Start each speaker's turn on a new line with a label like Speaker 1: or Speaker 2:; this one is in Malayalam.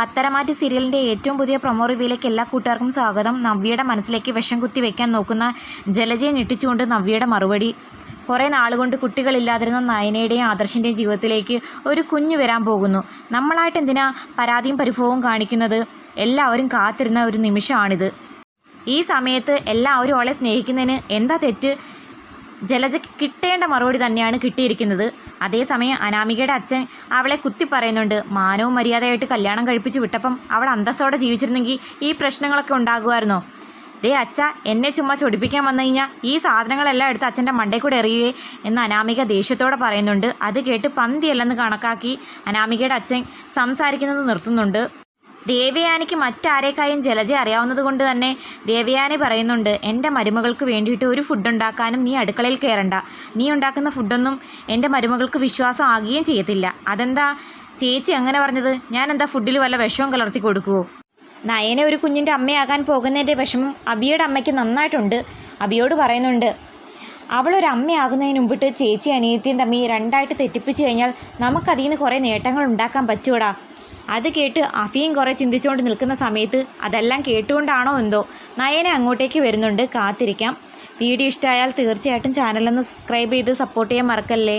Speaker 1: പത്തരമാറ്റ് സീരിയലിന്റെ ഏറ്റവും പുതിയ പ്രൊമോ റിവ്യൂയിലേക്ക് എല്ലാ കൂട്ടുകാർക്കും സ്വാഗതം. നവ്യയുടെ മനസ്സിലേക്ക് വിഷം കുത്തി വെക്കാൻ നോക്കുന്ന ജലജയെ ഞെട്ടിച്ചുകൊണ്ട് നവ്യയുടെ മറുപടി. കുറേ നാളുകൊണ്ട് കുട്ടികളില്ലാതിരുന്ന നയനയുടെയും ആദർശിന്റെയും ജീവിതത്തിലേക്ക് ഒരു കുഞ്ഞു വരാൻ പോകുന്നു. നമ്മളായിട്ട് എന്തിനാ പരാതിയും പരിഭവവും കാണിക്കുന്നത്? എല്ലാവരും കാത്തിരുന്ന ഒരു നിമിഷമാണിത്. ഈ സമയത്ത് എല്ലാവരും അവളെ സ്നേഹിക്കുന്നതിന് എന്താ തെറ്റ്? ജലജയ്ക്ക് കിട്ടേണ്ട മറുപടി തന്നെയാണ് കിട്ടിയിരിക്കുന്നത്. അതേസമയം അനാമികയുടെ അച്ഛൻ അവളെ കുത്തി പറയുന്നുണ്ട് മാനവും മര്യാദയായിട്ട് കല്യാണം കഴിപ്പിച്ച് വിട്ടപ്പം അവൾ അന്തസ്സോടെ ജീവിച്ചിരുന്നെങ്കിൽ ഈ പ്രശ്നങ്ങളൊക്കെ ഉണ്ടാകുമായിരുന്നോ. ദേ അച്ഛ എന്നെ ചുമ്മാ ചൊടിപ്പിക്കാൻ വന്നു കഴിഞ്ഞാൽ ഈ സാധനങ്ങളെല്ലാം എടുത്ത് അച്ഛന്റെ മണ്ടേ കൂടെ എറിയുകയെ എന്ന് അനാമിക ദേഷ്യത്തോടെ പറയുന്നുണ്ട്. അത് കേട്ട് പന്തിയല്ലെന്ന് കണക്കാക്കി അനാമികയുടെ അച്ഛൻ സംസാരിക്കുന്നത് നിർത്തുന്നുണ്ട്. ദേവയാനിക്ക് മറ്റാരേക്കായും ജലജ അറിയാവുന്നത് കൊണ്ട് തന്നെ ദേവയാനി പറയുന്നുണ്ട് എന്റെ മരുമകൾക്ക് വേണ്ടിയിട്ട് ഒരു ഫുഡ് ഉണ്ടാക്കാനും നീ അടുക്കളയിൽ കയറണ്ട നീ ഉണ്ടാക്കുന്ന ഫുഡൊന്നും എന്റെ മരുമകൾക്ക് വിശ്വാസം ആകുകയും ചെയ്യത്തില്ല. അതെന്താ? ചേച്ചി അങ്ങനെ പറഞ്ഞത്. ഞാൻ എന്താ ഫുഡിൽ വല്ല വിഷവും കലർത്തി കൊടുക്കുവോ? നയനെ ഒരു കുഞ്ഞിന്റെ അമ്മയാകാൻ പോകുന്നതിന്റെ വിഷമം അബിയുടെ അമ്മയ്ക്ക് നന്നായിട്ടുണ്ട്. അബിയോട് പറയുന്നുണ്ട് അവളൊരു അമ്മയാകുന്നതിന് മുമ്പിട്ട് ചേച്ചി അനിയത്തിയും തമ്മി രണ്ടായിട്ട് തെറ്റിപ്പിച്ച് കഴിഞ്ഞാൽ നമുക്കതിൽ നിന്ന് കുറേ നേട്ടങ്ങൾ ഉണ്ടാക്കാൻ പറ്റൂടാ അത് കേട്ട് അഫിയും കുറേ ചിന്തിച്ചുകൊണ്ട് നിൽക്കുന്ന സമയത്ത് അതെല്ലാം കേട്ടുകൊണ്ടാണോ എന്തോ നയന അങ്ങോട്ടേക്ക് വരുന്നുണ്ട് കാത്തിരിക്കാം. വീഡിയോ ഇഷ്ടമായാൽ തീർച്ചയായിട്ടും ചാനലൊന്ന് സബ്സ്ക്രൈബ് ചെയ്ത് സപ്പോർട്ട് ചെയ്യാൻ മറക്കല്ലേ?